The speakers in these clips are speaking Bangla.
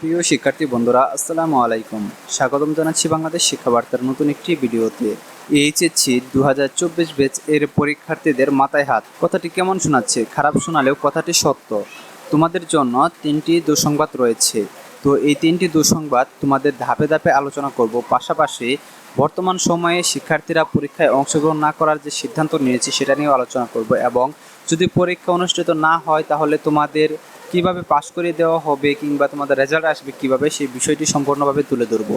প্রিয় শিক্ষার্থী বন্ধুরা, আসসালামু আলাইকুম। স্বাগতম জানাচ্ছি বাংলাদেশ শিক্ষাবার্তার নতুন একটি ভিডিওতে। এইচএসসি দু হাজার চব্বিশ বেচ এর পরীক্ষার্থীদের মাথায় হাত। কথাটি কেমন শোনাচ্ছে? খারাপ শোনালেও কথাটি সত্য। তোমাদের জন্য তিনটি দুঃসংবাদ রয়েছে। তো এই তিনটি দুঃসংবাদ তোমাদের ধাপে ধাপে আলোচনা করব। পাশাপাশি বর্তমান সময়ে শিক্ষার্থীরা পরীক্ষায় অংশগ্রহণ না করার যে সিদ্ধান্ত নিয়েছে, সেটা নিয়েও আলোচনা করব এবং যদি পরীক্ষা অনুষ্ঠিত না হয়, তাহলে তোমাদের কীভাবে পাশ করিয়ে দেওয়া হবে কিংবা তোমাদের রেজাল্ট আসবে কীভাবে, সেই বিষয়টি সম্পূর্ণভাবে তুলে ধরব।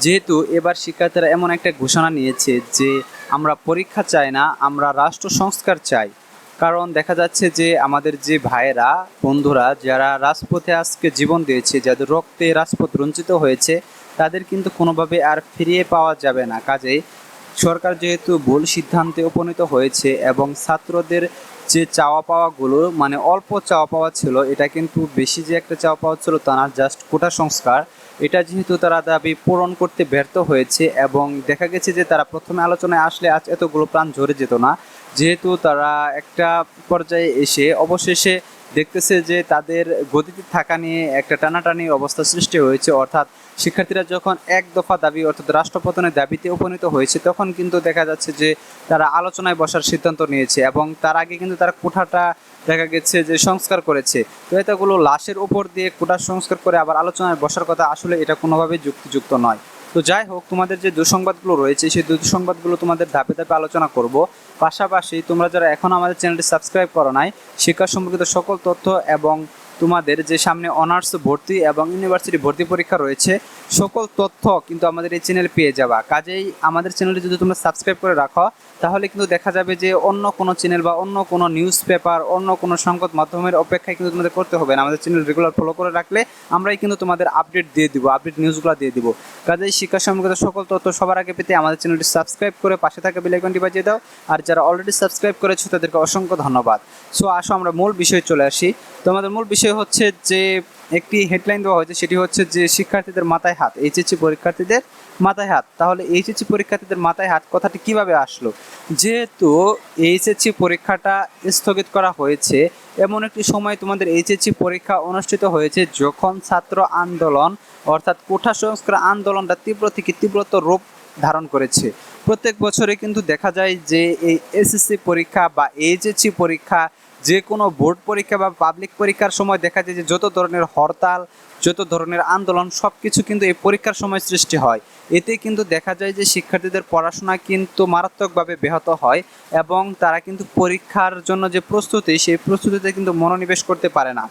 যেহেতু এবার শিক্ষার্থীরা এমন একটা ঘোষণা নিয়েছে যে, আমরা পরীক্ষা চাই না, আমরা রাষ্ট্র সংস্কার চাই। কারণ দেখা যাচ্ছে যে, আমাদের যে ভাইয়েরা, বন্ধুরা, যারা রাজপথে আজকে জীবন দিয়েছে, যাদের রক্তে রাজপথ রঞ্চিত হয়েছে, তাদের কিন্তু কোনোভাবে আর ফিরিয়ে পাওয়া যাবে না। কাজেই সরকার যেহেতু ভুল সিদ্ধান্তে উপনীত হয়েছে এবং ছাত্রদের যে চাওয়া পাওয়াগুলো মানে অল্প চাওয়া পাওয়া ছিল, এটা কিন্তু বেশি যে একটা চাওয়া পাওয়া ছিল তা না জাস্ট কোটা সংস্কার। এটা যেহেতু তারা দাবি পূরণ করতে ব্যর্থ হয়েছে এবং দেখা গেছে যে তারা প্রথমে আলোচনায় আসলে আজ এতগুলো প্রাণ ঝরে যেত না। যেহেতু তারা একটা পর্যায়ে এসে অবশেষে দেখতেছে যে তাদের গতিতে থাকা নিয়ে একটা টানাটানি অবস্থা সৃষ্টি হয়েছে। অর্থাৎ শিক্ষার্থীরা যখন এক দফা দাবি, অর্থাৎ রাষ্ট্রপতনের দাবিতে উপনীত হয়েছে, তখন কিন্তু দেখা যাচ্ছে যে তারা আলোচনায় বসার সিদ্ধান্ত নিয়েছে এবং তার আগে কিন্তু তারা কোঠাটা দেখা গেছে যে সংস্কার করেছে। তো এতগুলো লাশের উপর দিয়ে কোটা সংস্কার করে আবার আলোচনায় বসার কথা আসলে এটা কোনোভাবেই যুক্তিযুক্ত নয়। তো যাই হোক, তোমাদের যে দুঃসংবাদগুলো রয়েছে, সেই দুঃসংবাদগুলো তোমাদের ধাপে ধাপে আলোচনা করব। পাশাপাশি তোমরা যারা এখন আমাদের চ্যানেলটি সাবস্ক্রাইব করো নাই, শিক্ষা সম্পর্কিত সকল তথ্য এবং তোমাদের যে সামনে অনার্স ভর্তি এবং ইউনিভার্সিটি ভর্তি পরীক্ষা রয়েছে, সকল তথ্য কিন্তু আমাদের এই চ্যানেলে পেয়ে যাবা। কাজেই আমাদের চ্যানেলটি যদি তোমরা সাবস্ক্রাইব করে রাখো তাহলে কিন্তু দেখা যাবে যে অন্য কোনো চ্যানেল বা অন্য কোনো নিউজ পেপার অন্য কোনো সংবাদ মাধ্যমের অপেক্ষায় কিন্তু তোমাদের করতে হবে না। আমাদের চ্যানেল রেগুলার ফলো করে রাখলে আমরাই কিন্তু তোমাদের আপডেট দিয়ে দিব আপডেট নিউজগুলো দিয়ে দিব। কাজেই শিক্ষা সম্পর্কিত সকল তথ্য সবার আগে পেতে আমাদের চ্যানেলটি সাবস্ক্রাইব করে পাশে থাকা বেলাইকনটি বাজিয়ে দাও। আর যারা অলরেডি সাবস্ক্রাইব করেছ, তাদেরকে অসংখ্য ধন্যবাদ। সো আসো আমরা মূল বিষয়ে চলে আসি। তো আমাদের মূল বিষয় হচ্ছে যে একটি হেডলাইন দেওয়া হয়েছে, সেটি হচ্ছে যে শিক্ষার্থীদের মাথায় হাত, এইচএসসি পরীক্ষার্থীদের মাথায় হাত। তাহলে এইচএসসি পরীক্ষার্থীদের মাথায় হাত কথাটি কীভাবে আসলো? যেহেতু এইচএসসি পরীক্ষাটা স্থগিত করা হয়েছে, এমন একটি সময় তোমাদের এইচএসসি পরীক্ষা অনুষ্ঠিত হয়েছে যখন ছাত্র আন্দোলন, অর্থাৎ কোঠা সংস্কার আন্দোলনটা তীব্র থেকে তীব্রতর রূপ ধারণ করেছে। প্রত্যেক বছরে কিন্তু দেখা যায় যে এই এসএসসি পরীক্ষা বা এইচএসসি পরীক্ষা যে কোনো বোর্ড পরীক্ষা বা পাবলিক পরীক্ষার সময় দেখা যায় যে যত ধরনের হরতাল, যত ধরনের আন্দোলন সব কিছু কিন্তু এই পরীক্ষার সময় সৃষ্টি হয়। এতে কিন্তু দেখা যায় যে শিক্ষার্থীদের পড়াশোনা কিন্তু মারাত্মকভাবে ব্যাহত হয় এবং তারা কিন্তু পরীক্ষার জন্য যে প্রস্তুতি, সেই প্রস্তুতিতে কিন্তু মনোনিবেশ করতে পারে না।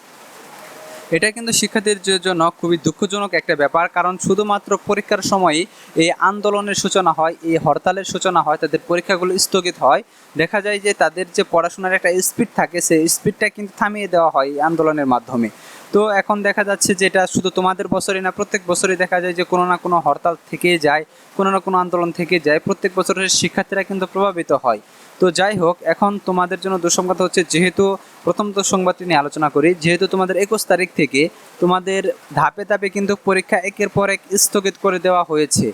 এটা কিন্তু শিক্ষার্থীদের জন্য খুবই দুঃখজনক একটা ব্যাপার, কারণ শুধুমাত্র পরীক্ষার সময়ই এই আন্দোলনের সূচনা হয়, এই হরতালের সূচনা হয়, তাদের পরীক্ষাগুলো স্থগিত হয়। দেখা যায় যে তাদের যে পড়াশোনার একটা স্পিড থাকে, সেই স্পিডটা কিন্তু থামিয়ে দেওয়া হয় এই আন্দোলনের মাধ্যমে। তো এখন দেখা যাচ্ছে যে এটা শুধু তোমাদের বছরই না, প্রত্যেক বছরই দেখা যায় যে কোনো না কোনো হরতাল থেকে যায়, কোনো না কোনো আন্দোলন থেকে যায়। প্রত্যেক বছরের শিক্ষার্থীরা কিন্তু প্রভাবিত হয়। তো যাই হোক, এখন তোমাদের জন্য দুঃসংবাদ হচ্ছে, যেহেতু প্রথম দুঃসংবাদটি নিয়ে আলোচনা করি, যেহেতু তোমাদের একুশ তারিখ থেকে তোমাদের ধাপে ধাপে কিন্তু পরীক্ষা একের পর এক স্থগিত করে দেওয়া হয়েছে।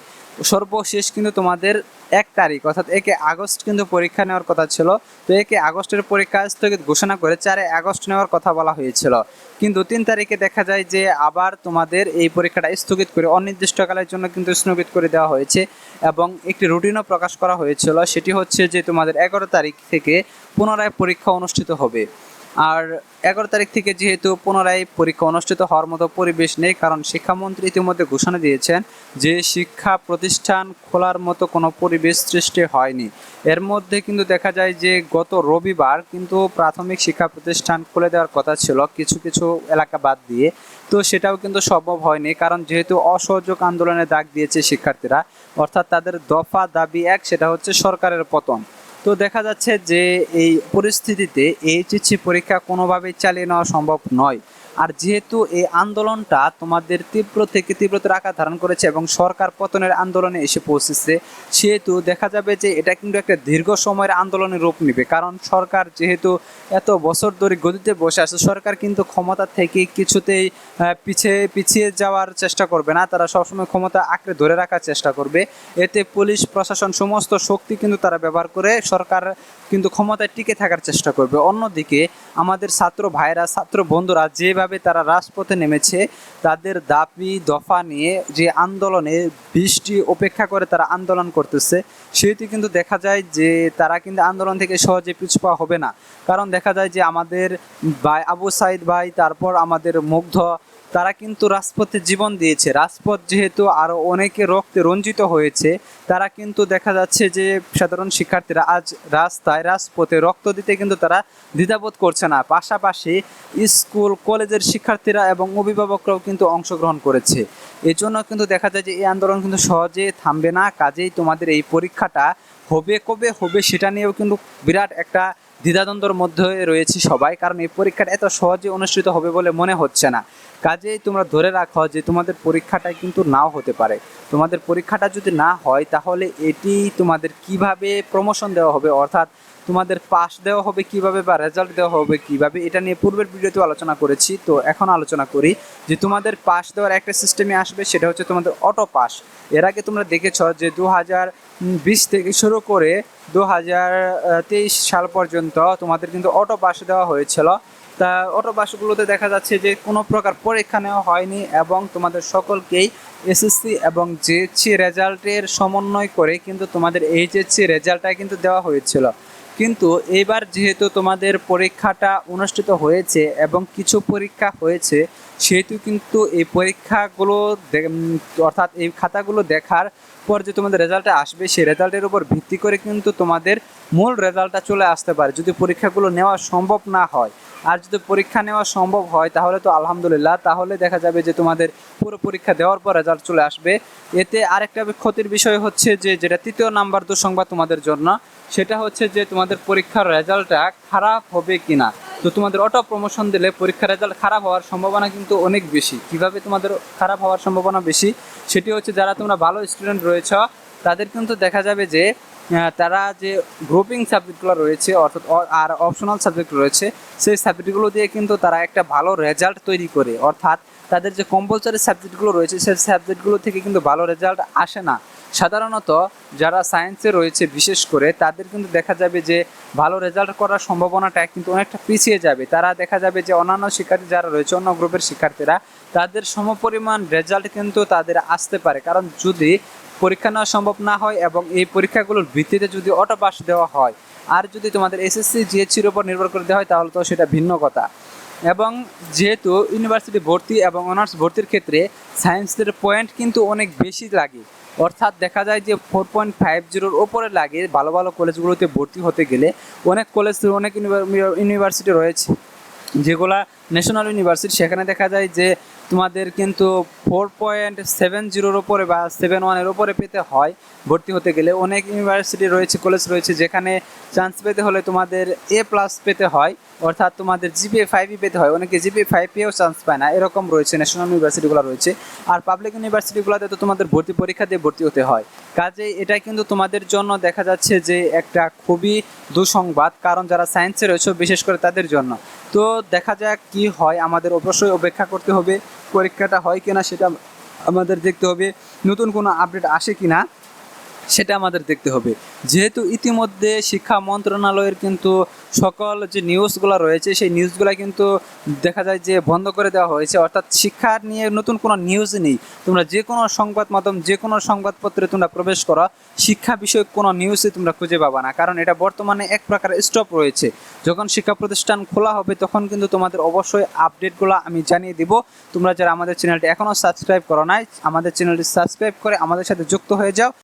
সর্বশেষ কিন্তু তোমাদের এক তারিখ, অর্থাৎ একে আগস্ট কিন্তু পরীক্ষা নেওয়ার কথা ছিল। তো একে আগস্টের পরীক্ষা স্থগিত ঘোষণা করে চারে আগস্ট নেওয়ার কথা বলা হয়েছিল। কিন্তু তিন তারিখে দেখা যায় যে আবার তোমাদের এই পরীক্ষাটা স্থগিত করে অনির্দিষ্টকালের জন্য কিন্তু স্থগিত করে দেওয়া হয়েছে এবং একটি রুটিনও প্রকাশ করা হয়েছিল। সেটি হচ্ছে যে তোমাদের এগারো তারিখ থেকে পুনরায় পরীক্ষা অনুষ্ঠিত হবে। আর এগারো তারিখ থেকে যেহেতু পুনরায় পরীক্ষা অনুষ্ঠিত হওয়ার মতো পরিবেশ নেই, কারণ শিক্ষামন্ত্রী ইতিমধ্যে ঘোষণা দিয়েছেন যে শিক্ষা প্রতিষ্ঠান খোলার মতো কোনো পরিবেশ সৃষ্টি হয়নি। এর মধ্যে কিন্তু দেখা যায় যে গত রবিবার কিন্তু প্রাথমিক শিক্ষা প্রতিষ্ঠান খুলে দেওয়ার কথা ছিল কিছু কিছু এলাকা বাদ দিয়ে। তো সেটাও কিন্তু সম্ভব হয়নি, কারণ যেহেতু অসহযোগ আন্দোলনে ডাক দিয়েছে শিক্ষার্থীরা, অর্থাৎ তাদের দফা দাবি এক, সেটা হচ্ছে সরকারের পতন। তো দেখা যাচ্ছে যে এই পরিস্থিতিতে এইচএসসি পরীক্ষা কোনোভাবেই চালিয়ে নেওয়া সম্ভব নয়। আর যেহেতু এই আন্দোলনটা তোমাদের তীব্র থেকে তীব্রতার আকার ধারণ করেছে এবং সরকার পতনের আন্দোলনে এসে পৌঁছেছে, সেহেতু দেখা যাবে যে এটা কিন্তু একটা দীর্ঘ সময়ের আন্দোলনের রূপ নেবে। কারণ সরকার যেহেতু এত বছর ধরে গদিতে বসে আছে, সরকার কিন্তু ক্ষমতা থেকে কিছুতেই পিছিয়ে পিছিয়ে যাওয়ার চেষ্টা করবে না। তারা সবসময় ক্ষমতা আঁকড়ে ধরে রাখার চেষ্টা করবে। এতে পুলিশ, প্রশাসন সমস্ত শক্তি কিন্তু তারা ব্যবহার করে সরকার কিন্তু ক্ষমতায় টিকে থাকার চেষ্টা করবে। অন্যদিকে আমাদের ছাত্র ভাইরা, ছাত্র বন্ধুরা যেভাবে যেভাবে তারা রাজপথে নেমেছে, তাদের দাবি, দফা নিয়ে যে আন্দোলনে বৃষ্টি উপেক্ষা করে তারা আন্দোলন করতেছে সেহেতু কিন্তু দেখা যায় যে তারা কিন্তু আন্দোলন থেকে সহজে পিছু পাওয়া হবে না। কারণ দেখা যায় যে আমাদের ভাই আবু সাইদ ভাই, তারপর আমাদের মুগ্ধ তারা কিন্তু রাজপথে জীবন দিয়েছে। রাজপথ যেহেতু আরও অনেকে রক্তে রঞ্জিত হয়েছে, তারা কিন্তু দেখা যাচ্ছে যে সাধারণ শিক্ষার্থীরা আজ রাস্তায় রাজপথে রক্ত দিতে কিন্তু তারা দ্বিধাবোধ করছে না। পাশাপাশি স্কুল, কলেজের শিক্ষার্থীরা এবং অভিভাবকরাও কিন্তু অংশগ্রহণ করেছে। এই জন্য কিন্তু দেখা যায় যে এই আন্দোলন কিন্তু সহজে থামবে না। কাজেই তোমাদের এই পরীক্ষাটা হবে কবে হবে সেটা নিয়েও কিন্তু বিরাট একটা দ্বিধাদ্বন্দ্বর মধ্যে রয়েছে সবাই, কারণ এই পরীক্ষাটা এত সহজে অনুষ্ঠিত হবে বলে মনে হচ্ছে না। কাজেই তোমরা ধরে রাখো যে তোমাদের পরীক্ষাটা কিন্তু নাও হতে পারে। তোমাদের পরীক্ষাটা যদি না হয়, তাহলে এটি তোমাদের কীভাবে প্রমোশন দেওয়া হবে, অর্থাৎ তোমাদের পাস দেওয়া হবে কীভাবে বা রেজাল্ট দেওয়া হবে কীভাবে, এটা নিয়ে পূর্বের ভিডিওতে আলোচনা করেছি। তো এখন আলোচনা করি যে তোমাদের পাস দেওয়ার একটা সিস্টেমে আসবে, সেটা হচ্ছে তোমাদের অটো পাস এর আগে তোমরা দেখেছ যে দু হাজার বিশ থেকে শুরু করে দু হাজার তেইশ সাল পর্যন্ত তোমাদের কিন্তু অটো বাস দেওয়া হয়েছিল। তা অটো বাসগুলোতে দেখা যাচ্ছে যে কোনো প্রকার পরীক্ষা নেওয়া হয়নি এবং তোমাদের সকলকেই এসএসসি এবং জেএসসি রেজাল্টের সমন্বয় করে কিন্তু তোমাদের এইচএসসি রেজাল্টটা কিন্তু দেওয়া হয়েছিল। কিন্তু এবার যেহেতু তোমাদের পরীক্ষাটা অনুষ্ঠিত হয়েছে এবং কিছু পরীক্ষা হয়েছে, সেহেতু কিন্তু এই পরীক্ষাগুলো অর্থাৎ এই খাতাগুলো দেখার পর যে তোমাদের রেজাল্টটা আসবে, সেই রেজাল্টের উপর ভিত্তি করে কিন্তু তোমাদের মূল রেজাল্টটা চলে আসতে পারে। যদি পরীক্ষাগুলো নেওয়া সম্ভব না হয় আর যদি পরীক্ষা নেওয়া সম্ভব হয়, তাহলে তো আলহামদুলিল্লাহ। তাহলে দেখা যাবে যে তোমাদের পুরো পরীক্ষা দেওয়ার পর রেজাল্ট চলে আসবে। এতে আরেকটা ক্ষতির বিষয় হচ্ছে যে, যেটা তৃতীয় নাম্বার দুঃসংবাদ তোমাদের জন্য, সেটা হচ্ছে যে তোমাদের পরীক্ষার রেজাল্টটা খারাপ হবে কিনা। তো তোমাদের অটো প্রমোশন দিলে পরীক্ষার রেজাল্ট খারাপ হওয়ার সম্ভাবনা কিন্তু অনেক বেশি। কীভাবে তোমাদের খারাপ হওয়ার সম্ভাবনা বেশি? সেটি হচ্ছে যারা তোমরা ভালো স্টুডেন্ট রয়েছ, তাদের কিন্তু দেখা যাবে যে তারা যে গ্রুপিং সাবজেক্টগুলো রয়েছে, অর্থাৎ আর অপশনাল সাবজেক্ট রয়েছে, সেই সাবজেক্টগুলো দিয়ে কিন্তু তারা একটা ভালো রেজাল্ট তৈরি করে। অর্থাৎ তাদের যে কম্পালসারি সাবজেক্টগুলো রয়েছে, সেই সাবজেক্টগুলো থেকে কিন্তু ভালো রেজাল্ট আসে না। সাধারণত যারা সায়েন্সে রয়েছে, বিশেষ করে, তাদের কিন্তু দেখা যাবে যে ভালো রেজাল্ট করার সম্ভাবনাটা কিন্তু অনেকটা পিছিয়ে যাবে। তারা দেখা যাবে যে অন্যান্য শিক্ষার্থী যারা রয়েছে, অন্য গ্রুপের শিক্ষার্থীরা, তাদের সমপরিমাণ রেজাল্ট কিন্তু তাদের আসতে পারে। কারণ যদি পরীক্ষা নেওয়া সম্ভব না হয় এবং এই পরীক্ষাগুলোর ভিত্তিতে যদি অটো পাস দেওয়া হয়, আর যদি তোমাদের এসএসসি জিএসসির উপর নির্ভর করে দেওয়া হয়, তাহলে তো সেটা ভিন্ন কথা। এবং যেহেতু ইউনিভার্সিটি ভর্তি এবং অনার্স ভর্তির ক্ষেত্রে সায়েন্সের পয়েন্ট কিন্তু অনেক বেশি লাগে। অর্থাৎ দেখা যায় যে ফোর পয়েন্ট ফাইভ জিরোর ওপরে লাগে ভালো ভালো কলেজগুলোতে ভর্তি হতে গেলে। অনেক কলেজ অনেক ইউনিভার্সিটি রয়েছে। যেগুলা ন্যাশনাল ইউনিভার্সিটি সেখানে দেখা যায় যে তোমাদের কিন্তু ফোর পয়েন্ট সেভেন জিরোর ওপরে বা সেভেন ওয়ানের ওপরে পেতে হয় ভর্তি হতে গেলে। অনেক ইউনিভার্সিটি রয়েছে কলেজ রয়েছে, যেখানে চান্স পেতে হলে তোমাদের এ প্লাস পেতে হয়, অর্থাৎ তোমাদের জিপিএ ফাইভই পেতে হয়। অনেকে জিপিএ ফাইভ পেয়েও চান্স পায় না। এরকম রয়েছে ন্যাশনাল ইউনিভার্সিটিগুলো রয়েছে। আর পাবলিক ইউনিভার্সিটিগুলোতে তো তোমাদের ভর্তি পরীক্ষা দিয়ে ভর্তি হতে হয়। কাজে এটা কিন্তু তোমাদের জন্য দেখা যাচ্ছে যে একটা খুবই দুঃসংবাদ, কারণ যারা সায়েন্সে রয়েছে, বিশেষ করে তাদের জন্য। তো দেখা যাক কি হয়। আমাদের অবশ্যই অপেক্ষা করতে হবে। পরীক্ষাটা হয় কিনা সেটা আমাদের দেখতে হবে। নতুন কোনো আপডেট আসে কিনা সেটা আমাদের দেখতে হবে। যেহেতু ইতিমধ্যে শিক্ষা মন্ত্রণালয়ের কিন্তু সকল যে নিউজগুলো রয়েছে, সেই নিউজগুলো কিন্তু দেখা যায় যে বন্ধ করে দেওয়া হয়েছে। অর্থাৎ শিক্ষা নিয়ে নতুন কোনো নিউজ নেই। তোমরা যে কোনো সংবাদ মাধ্যম যে কোনো সংবাদপত্রে তোমরা প্রবেশ করো, শিক্ষা বিষয়ক কোনো নিউজই তোমরা খুঁজে পাবা না। কারণ এটা বর্তমানে এক প্রকার স্টপ রয়েছে। যখন শিক্ষা প্রতিষ্ঠান খোলা হবে, তখন কিন্তু তোমাদের অবশ্যই আপডেটগুলো আমি জানিয়ে দিব। তোমরা যারা আমাদের চ্যানেলটি এখনও সাবস্ক্রাইব করো নাই, আমাদের চ্যানেলটি সাবস্ক্রাইব করে আমাদের সাথে যুক্ত হয়ে যাও।